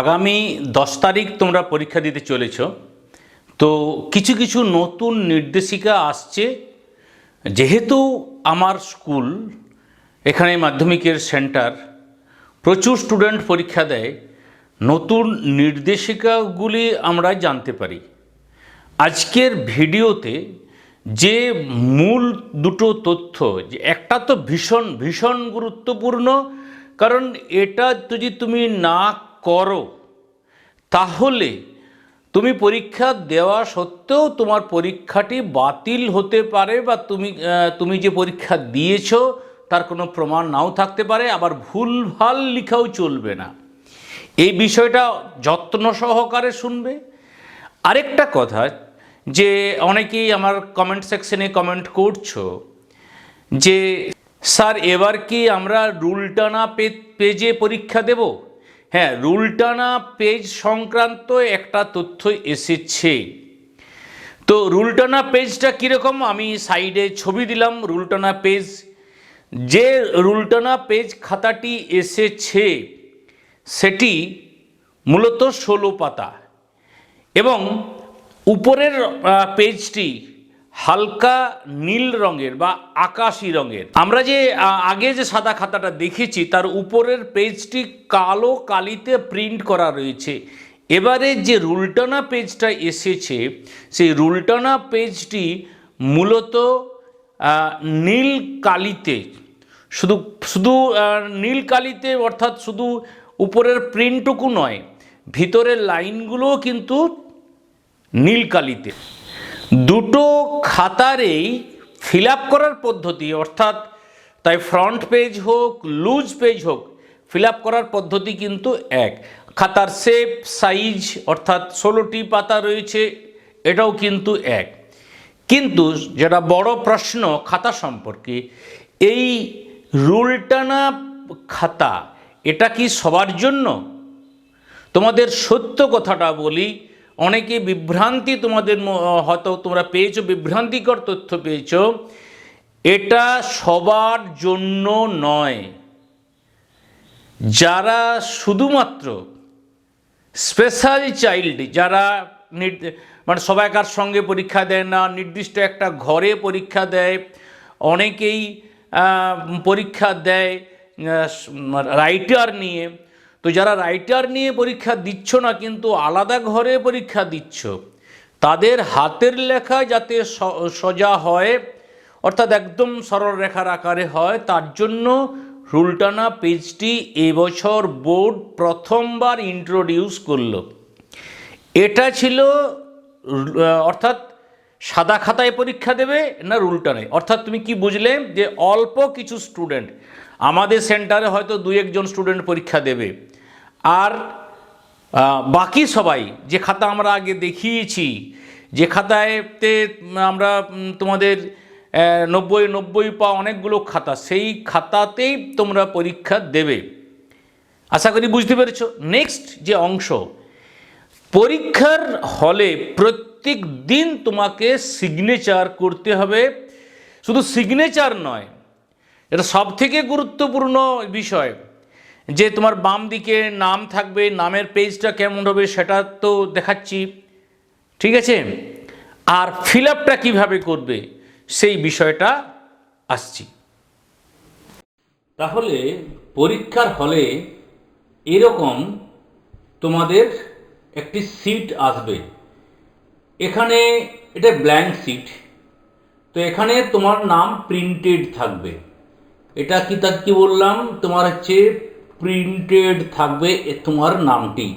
আগামী দশ তারিখ তোমরা পরীক্ষা দিতে চলেছ। তো কিছু কিছু নতুন নির্দেশিকা আসছে। যেহেতু আমার স্কুল, এখানে মাধ্যমিকের সেন্টার, প্রচুর স্টুডেন্ট পরীক্ষা দেয়, নতুন নির্দেশিকাগুলি আমরা জানতে পারি। আজকের ভিডিওতে যে মূল দুটো তথ্য, যে একটা তো ভীষণ ভীষণ গুরুত্বপূর্ণ, কারণ এটা যদি তুমি না করো। তাহলে তুমি পরীক্ষা দেওয়া সত্ত্বেও তোমার পরীক্ষাটি বাতিল হতে পারে বা তুমি তুমি যে পরীক্ষা দিয়েছ তার কোনো প্রমাণ নাও থাকতে পারে, আবার ভুলভাল লিখাও চলবে না। এই বিষয়টা যত্ন সহকারে শুনবে। আরেকটা কথা যে অনেকেই আমার কমেন্ট সেকশনে কমেন্ট করছ যে, স্যার, এবার কি আমরা রুলটানা পেজে পরীক্ষা দেব? হ্যাঁ রুলটানা পেজ সংক্রান্ত একটা তথ্য এসেছে। তো রুলটানা পেজটা কীরকম? আমি সাইডে ছবি দিলাম, রুলটানা পেজ। যে রুলটানা পেজ খাতাটি এসেছে, সেটি মূলত ষোলো পাতা এবং উপরের পেজটি হালকা নীল রঙের বা আকাশি রঙের। আমরা যে আগে যে সাদা খাতাটা দেখেছি, তার উপরের পেজটি কালো কালিতে প্রিন্ট করা রয়েছে। এবারে যে রুলটানা পেজটা এসেছে, সেই রুলটানা পেজটি মূলত নীল কালিতে, শুধু শুধু নীল কালিতে অর্থাৎ শুধু উপরের প্রিন্টটুকু নয়, ভিতরের লাইনগুলোও কিন্তু নীল কালিতে। দুটো খাতারেই ফিল করার পদ্ধতি, অর্থাৎ তাই ফ্রন্ট পেজ হোক লুজ পেজ হোক ফিল করার পদ্ধতি কিন্তু এক। খাতার শেপ সাইজ অর্থাৎ ষোলোটি পাতা রয়েছে, এটাও কিন্তু এক। কিন্তু যেটা বড় প্রশ্ন খাতা সম্পর্কে, এই রুলটানা খাতা, এটা কি সবার জন্য? তোমাদের সত্য কথাটা বলি অনেকে বিভ্রান্তি তোমাদের হয়তো তোমরা পেয়েছ, বিভ্রান্তিকর তথ্য পেয়েছ। এটা সবার জন্য নয়। যারা শুধুমাত্র স্পেশাল চাইল্ড যারা মানে সবাইকার সঙ্গে পরীক্ষা দেয় না, নির্দিষ্ট একটা ঘরে পরীক্ষা দেয়, অনেকেই পরীক্ষা দেয় রাইটার নিয়ে তো যারা রাইটার নিয়ে পরীক্ষা দিচ্ছ না, কিন্তু আলাদা ঘরে পরীক্ষা দিচ্ছ, তাদের হাতের লেখা যাতে সোজা হয়, অর্থাৎ একদম সরল রেখার আকারে হয়, তার জন্য রুলটানা পেজটি এবছর বোর্ড প্রথমবার ইন্ট্রোডিউস করল। এটা ছিল, অর্থাৎ সাদা খাতায় পরীক্ষা দেবে না রুলটানে অর্থাৎ তুমি কি বুঝলে যে অল্প কিছু স্টুডেন্ট আমাদের সেন্টারে হয়তো দু একজন স্টুডেন্ট পরীক্ষা দেবে। আর বাকি সবাই, যে খাতা আমরা আগে দেখিয়েছি, যে খাতায়তে আমরা তোমাদের নব্বই নব্বই পা অনেকগুলো খাতা, সেই খাতাতেই তোমরা পরীক্ষা দেবে। আশা করি বুঝতে পেরেছ? নেক্সট যে অংশ, পরীক্ষার হলে প্রত্যেক দিন তোমাকে সিগনেচার করতে হবে। শুধু সিগনেচার নয়, এটা সব থেকে গুরুত্বপূর্ণ বিষয় যে তোমার বাম দিকে নাম থাকবে, নামের পেজটা কেমন হবে সেটা তো দেখাচ্ছি, ঠিক আছে? আর ফিল আপটা কীভাবে করবে সেই বিষয়টা আসছি। তাহলে পরীক্ষার হলে এরকম তোমাদের একটি সিট আসবে। এখানে এটা ব্ল্যাঙ্ক সিট তো এখানে তোমার নাম প্রিন্টেড থাকবে। এটা কি তা কি বললাম? তোমার হচ্ছে প্রিন্টেড থাকবে তোমার নামটি।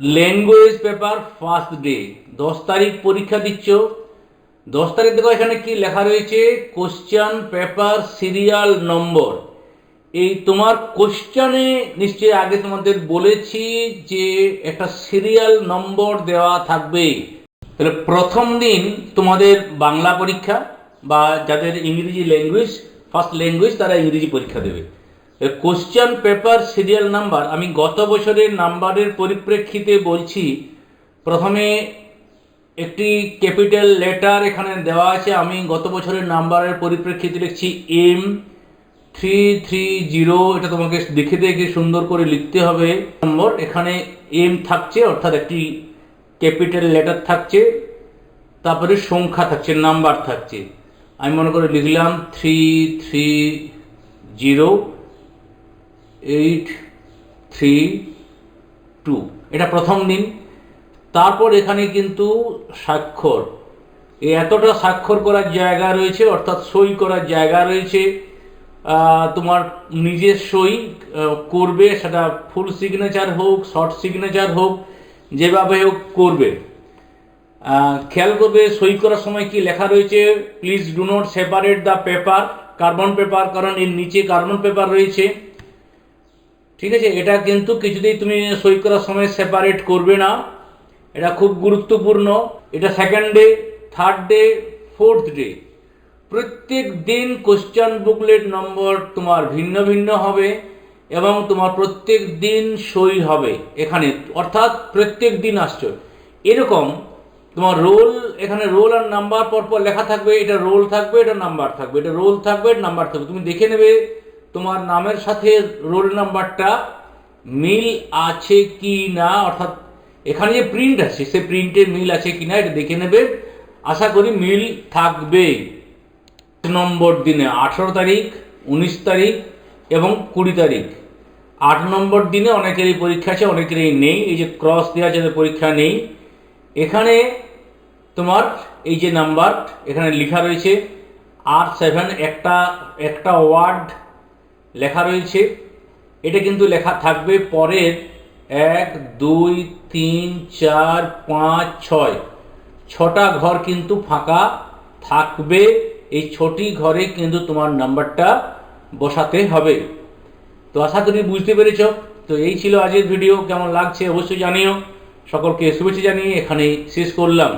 ল্যাঙ্গুয়েজ পেপার ফার্স্ট ডে দশ তারিখ পরীক্ষা দিচ্ছ। দশ তারিখ দেখো এখানে কি লেখা রয়েছে? কোশ্চান পেপার সিরিয়াল নম্বর এই তোমার কোশ্চানে নিশ্চয়ই আগে তোমাদের বলেছি যে একটা সিরিয়াল নম্বর দেওয়া থাকবে। তাহলে প্রথম দিন তোমাদের বাংলা পরীক্ষা বা যাদের ইংরেজি ল্যাঙ্গুয়েজ ফার্স্ট ল্যাঙ্গুয়েজ তারা ইংরেজি পরীক্ষা দেবে। কোশ্চেন পেপার সিরিয়াল নাম্বার আমি গত বছরের নাম্বারের পরিপ্রেক্ষিতে বলছি, প্রথমে একটি ক্যাপিটাল লেটার এখানে দেওয়া আছে, আমি গত বছরের নাম্বারের পরিপ্রেক্ষিতে লিখছি এম থ্রি থ্রি জিরো এটা তোমাকে দেখে দেখে সুন্দর করে লিখতে হবে। নম্বর, এখানে এম থাকছে, অর্থাৎ একটি ক্যাপিটাল লেটার থাকছে, তারপরে সংখ্যা থাকছে, নাম্বার থাকছে। আমি মনে করে লিখলাম three three zero eight three two. এটা প্রথম দিন তারপর এখানে কিন্তু স্বাক্ষর। এই এতটা স্বাক্ষর করার জায়গা রয়েছে, অর্থাৎ সই করার জায়গা রয়েছে। তোমার নিজের সই করবে, সেটা ফুল সিগনেচার হোক শর্ট সিগনেচার হোক যেভাবে হোক করবে। খেয়াল করবে, সই করার সময় কি লেখা রয়েছে? Please do not separate the paper carbon paper কারণ এর নিচে কার্বন পেপার রয়েছে। ঠিক আছে? এটা কিন্তু কিছুতেই তুমি সই করার সময় সেপারেট করবে না। এটা খুব গুরুত্বপূর্ণ। এটা second day third day fourth day প্রত্যেক দিন কোশ্চেন বুকলেট নম্বর তোমার ভিন্ন ভিন্ন হবে। এবং তোমার প্রত্যেক দিন সই হবে এখানে। অর্থাৎ প্রত্যেক দিন আসছো। এরকম তোমার রোল, এখানে রোল আর নাম্বার পরপর লেখা থাকবে। এটা রোল থাকবে, এটা নাম্বার থাকবে। এটা রোল থাকবে, এটা নাম্বার থাকবে। তুমি দেখে নেবে তোমার নামের সাথে রোল নাম্বারটা মিল আছে কি না। অর্থাৎ এখানে যে প্রিন্ট আছে, সে প্রিন্টের মিল আছে কি না, এটা দেখে নেবে। আশা করি মিল থাকবে নম্বর দিনে আঠেরো তারিখ, উনিশ তারিখ এবং কুড়ি তারিখ। আট নম্বর দিনে অনেকেরই পরীক্ষা আছে অনেকেরই নেই। এই যে ক্রস দেওয়া যাদের পরীক্ষা নেই। এখানে তোমার এই যে নাম্বার এখানে লেখা রয়েছে আর সেভেন একটা একটা ওয়ার্ড লেখা রয়েছে। এটা কিন্তু লেখা থাকবে পরের এক, দুই, তিন, চার, পাঁচ, ছয়। ছটা ঘর কিন্তু ফাঁকা থাকবে। এই ছটি ঘরে কিন্তু তোমার নাম্বারটা বসাতে হবে। তো আশা করি বুঝতে পেরেছ। তো এই ছিল আজকের ভিডিও। কেমন লাগছে অবশ্যই জানিও। সকলকে শুভেচ্ছা জানিয়ে এখানেই শেষ করলাম।